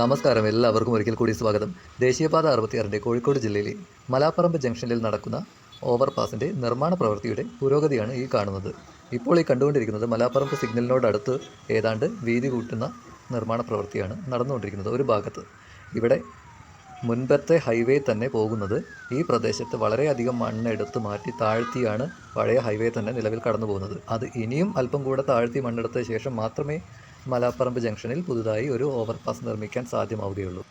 നമസ്കാരം. എല്ലാവർക്കും ഒരിക്കൽ കൂടി സ്വാഗതം. ദേശീയപാത അറുപത്തിയാറിന്റെ കോഴിക്കോട് ജില്ലയിലെ മലാപ്പറമ്പ് ജംഗ്ഷനിൽ നടക്കുന്ന ഓവർപാസിന്റെ നിർമ്മാണ പ്രവൃത്തിയുടെ പുരോഗതിയാണ് ഈ കാണുന്നത്. ഇപ്പോൾ ഈ കണ്ടുകൊണ്ടിരിക്കുന്നത് മലാപ്പറമ്പ് സിഗ്നലിനോടടുത്ത് ഏതാണ്ട് വീതി കൂട്ടുന്ന നിർമ്മാണ പ്രവൃത്തിയാണ് നടന്നുകൊണ്ടിരിക്കുന്നത് ഒരു ഭാഗത്ത്. ഇവിടെ മുൻപത്തെ ഹൈവേ തന്നെ പോകുന്നത് ഈ പ്രദേശത്ത് വളരെയധികം മണ്ണെടുത്ത് മാറ്റി താഴ്ത്തിയാണ് പഴയ ഹൈവേ തന്നെ നിലവിൽ കടന്നു പോകുന്നത് അത് ഇനിയും അല്പം കൂടെ താഴ്ത്തി മണ്ണെടുത്ത ശേഷം മാത്രമേ മലാപ്പറമ്പ് ജംഗ്ഷനിൽ പുതുതായി ഒരു ഓവർപാസ് നിർമ്മിക്കാൻ സാധ്യമാവുകയുള്ളൂ.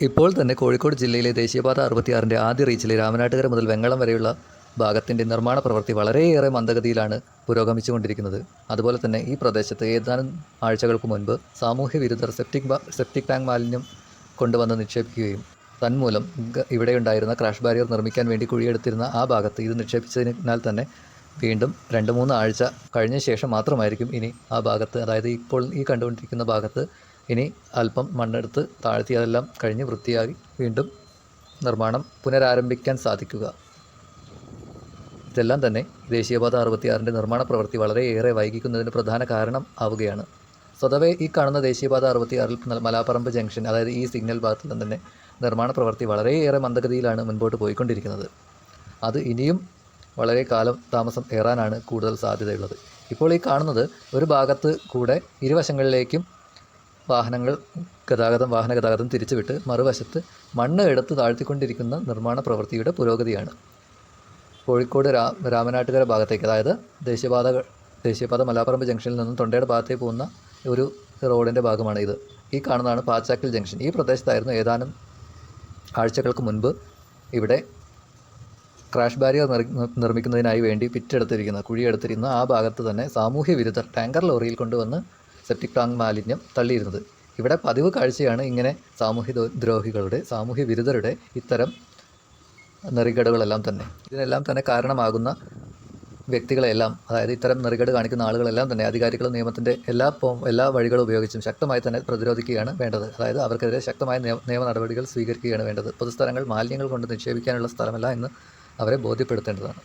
ഇപ്പോൾ തന്നെ കോഴിക്കോട് ജില്ലയിലെ ദേശീയപാത അറുപത്തിയാറിന്റെ ആദ്യ റീച്ചിലെ രാമനാട്ടുകര മുതൽ വെങ്ങളം വരെയുള്ള ഭാഗത്തിന്റെ നിർമ്മാണ പ്രവൃത്തി വളരെയേറെ മന്ദഗതിയിലാണ് പുരോഗമിച്ചുകൊണ്ടിരിക്കുന്നത്. അതുപോലെ തന്നെ ഈ പ്രദേശത്ത് ഏതാനും ആഴ്ചകൾക്ക് മുൻപ് സാമൂഹ്യ വിരുദ്ധർ സെപ്റ്റിക് സെപ്റ്റിക് ടാങ്ക് മാലിന്യം കൊണ്ടുവന്ന് നിക്ഷേപിക്കുകയും തന്മൂലം ഇവിടെയുണ്ടായിരുന്ന ക്രാഷ് ബാരിയർ നിർമ്മിക്കാൻ വേണ്ടി കുഴിയെടുത്തിരുന്ന ആ ഭാഗത്ത് ഇത് നിക്ഷേപിച്ചതിനാൽ തന്നെ വീണ്ടും രണ്ട് മൂന്ന് ആഴ്ച കഴിഞ്ഞ ശേഷം മാത്രമായിരിക്കും ഇനി ആ ഭാഗത്ത് അതായത് ഇപ്പോൾ ഈ കണ്ടുകൊണ്ടിരിക്കുന്ന ഭാഗത്ത് ഇനി അല്പം മണ്ണെടുത്ത് താഴ്ത്തി അതെല്ലാം കഴിഞ്ഞ് വൃത്തിയാക്കി വീണ്ടും നിർമ്മാണം പുനരാരംഭിക്കാൻ സാധിക്കുക. ഇതെല്ലാം തന്നെ ദേശീയപാത അറുപത്തിയാറിന്റെ നിർമ്മാണ പ്രവൃത്തി വളരെയേറെ വൈകിക്കുന്നതിന് പ്രധാന കാരണം ആവുകയാണ്. സ്വതവേ ഈ കാണുന്ന ദേശീയപാത അറുപത്തിയാറിൽ മല- മലാപ്പറമ്പ് ജംഗ്ഷൻ അതായത് ഈ സിഗ്നൽ ഭാഗത്ത് നിന്ന് തന്നെ നിർമ്മാണ പ്രവൃത്തി വളരെയേറെ മന്ദഗതിയിലാണ് മുൻപോട്ട് പോയിക്കൊണ്ടിരിക്കുന്നത്. അത് ഇനിയും വളരെ കാലം താമസം ഏറാനാണ് കൂടുതൽ സാധ്യതയുള്ളത്. ഇപ്പോൾ ഈ കാണുന്നത് ഒരു ഭാഗത്ത് കൂടെ ഇരുവശങ്ങളിലേക്കും വാഹനങ്ങൾ ഗതാഗതം വാഹന ഗതാഗതം തിരിച്ചുവിട്ട് മറുവശത്ത് മണ്ണ് എടുത്ത് താഴ്ത്തിക്കൊണ്ടിരിക്കുന്ന നിർമ്മാണ പ്രവൃത്തിയുടെ പുരോഗതിയാണ്. കോഴിക്കോട് രാ രാമനാട്ടുകര ഭാഗത്തേക്ക് അതായത് ദേശീയപാത ദേശീയപാത മലാപ്പറമ്പ് ജംഗ്ഷനിൽ നിന്നും തൊണ്ടയുടെ ഭാഗത്തേക്ക് പോകുന്ന ഒരു റോഡിന്റെ ഭാഗമാണ് ഇത്. ഈ കാണുന്നതാണ് പാച്ചാക്കൽ ജംഗ്ഷൻ. ഈ പ്രദേശത്തായിരുന്നു ഏതാനും ആഴ്ചകൾക്ക് മുൻപ് ഇവിടെ ക്രാഷ് ബാരിയർ നിർ- നിർമ്മിക്കുന്നതിനായി വേണ്ടി പിറ്റെടുത്തിരിക്കുന്ന കുഴിയെടുത്തിരുന്ന ആ ഭാഗത്ത് തന്നെ സാമൂഹ്യ വിരുദ്ധർ ടാങ്കർ ലോറിയിൽ കൊണ്ടുവന്ന് സെപ്റ്റിക് ടാങ്ക് മാലിന്യം തള്ളിയിരുന്നത്. ഇവിടെ പതിവ് കാഴ്ചയാണ് ഇങ്ങനെ സാമൂഹ്യ ദ്രോഹികളുടെ സാമൂഹ്യ വിരുദ്ധരുടെ ഇത്തരം നെറികേടുകളെല്ലാം തന്നെ. ഇതിനെല്ലാം തന്നെ കാരണമാകുന്ന വ്യക്തികളെല്ലാം അതായത് ഇത്തരം നെറികേട് കാണിക്കുന്ന ആളുകളെല്ലാം തന്നെ അധികാരികൾ നിയമത്തിന്റെ എല്ലാ എല്ലാ വഴികളും ഉപയോഗിച്ചും ശക്തമായി തന്നെ പ്രതിരോധിക്കുകയാണ് വേണ്ടത്. അതായത് അവർക്കെതിരെ ശക്തമായ നിയമ നടപടികൾ സ്വീകരിക്കുകയാണ് വേണ്ടത്. പൊതുസ്ഥലങ്ങൾ മാലിന്യങ്ങൾ കൊണ്ട് നിക്ഷേപിക്കാനുള്ള സ്ഥലമല്ല എന്ന് അവരെ ബോധ്യപ്പെടുത്തേണ്ടതാണ്.